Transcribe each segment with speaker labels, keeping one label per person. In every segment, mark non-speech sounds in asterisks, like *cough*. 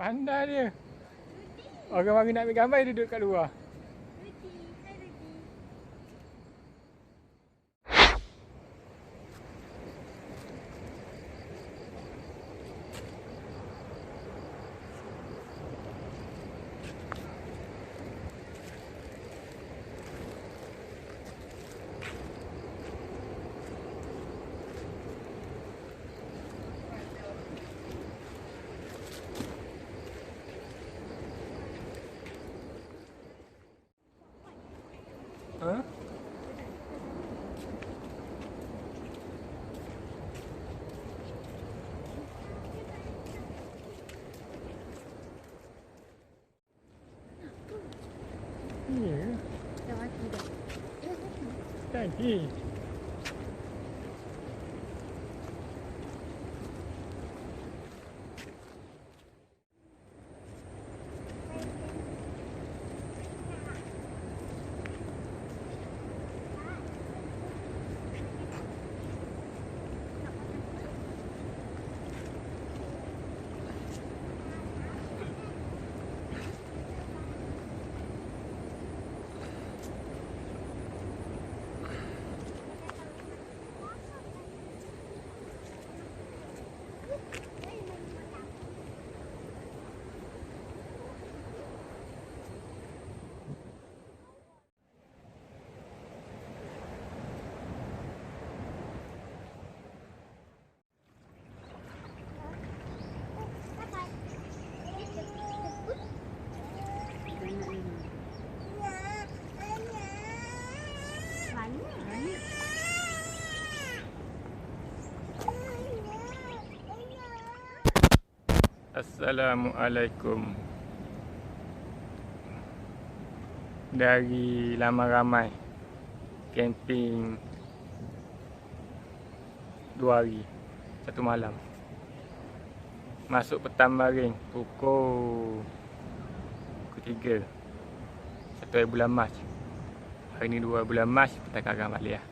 Speaker 1: Pandai dia. Orang mari nak ambil gambar dia duduk kat luar. 对 Assalamualaikum. Dari lama ramai camping dua hari satu malam. Masuk petang baring pukul pukul tiga satu hari bulan Mac. Hari ni dua bulan Mac kita karang balik lah.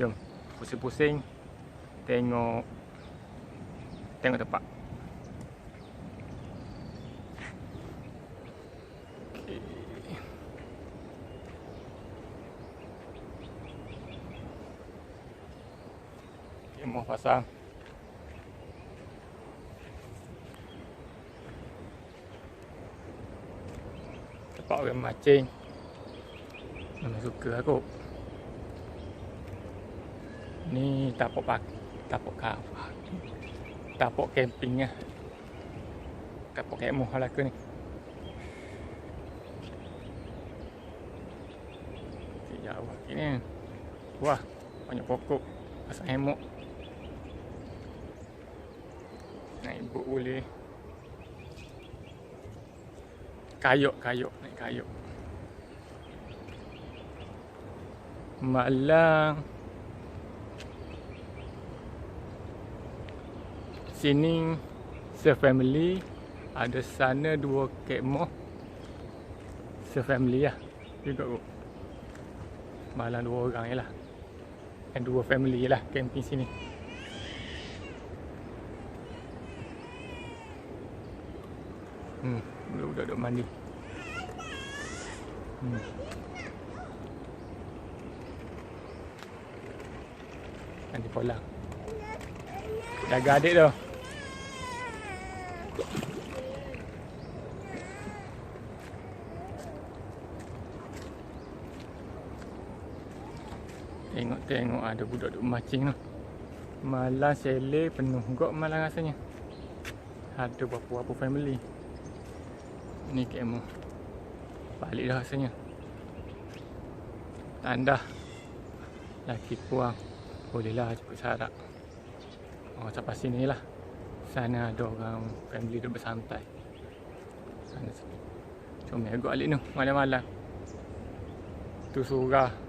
Speaker 1: Jom pusing-pusing tengok Tengok tempat. Okey. Okay, mau pasang. Tempat orang macing. Memang suka aku. Ni tapok pak, tapok kapal tapok camping lah tapok kemah lah ke ni. Jauh lagi ni. Wah banyak pokok. Pasang hemok. Naik boat boleh. Kayuk kayuk naik kayuk malang sini se-family ada sana dua kemah se-family lah. Juga malam dua orang lah. Dan dua family lah camping sini. Hmm budak-budak duduk mandi. Hmm. Nanti polang Jaga adik tu Tengok-tengok ada budak duk macing tu. Malah sele penuh gok malah rasanya. Ada berapa-berapa family. Ni kemo. Balik dah rasanya. Tanda. Laki puang. Bolehlah cukup syarat. Oh, sampai sini lah. Sana ada orang family duduk bersantai. Sana sini. Cuma agak alik ni malam-malam. Tu surah.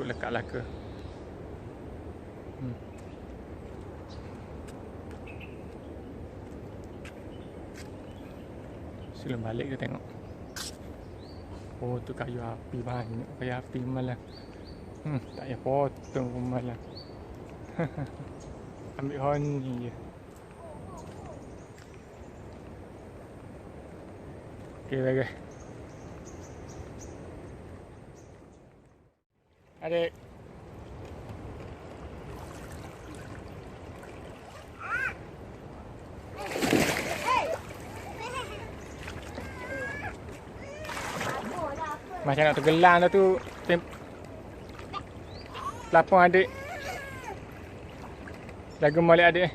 Speaker 1: Cukup lekat ke. Hmm. Sebelum balik kita tengok. Oh tu kayu api banyak. Kayu api malah. Hmm, tak payah potong pun malah. *laughs* Ambil honey je. Okey, bagus. Adik. Macam nak tergelang dah tu. Lapang adik. Jaga balik adik eh.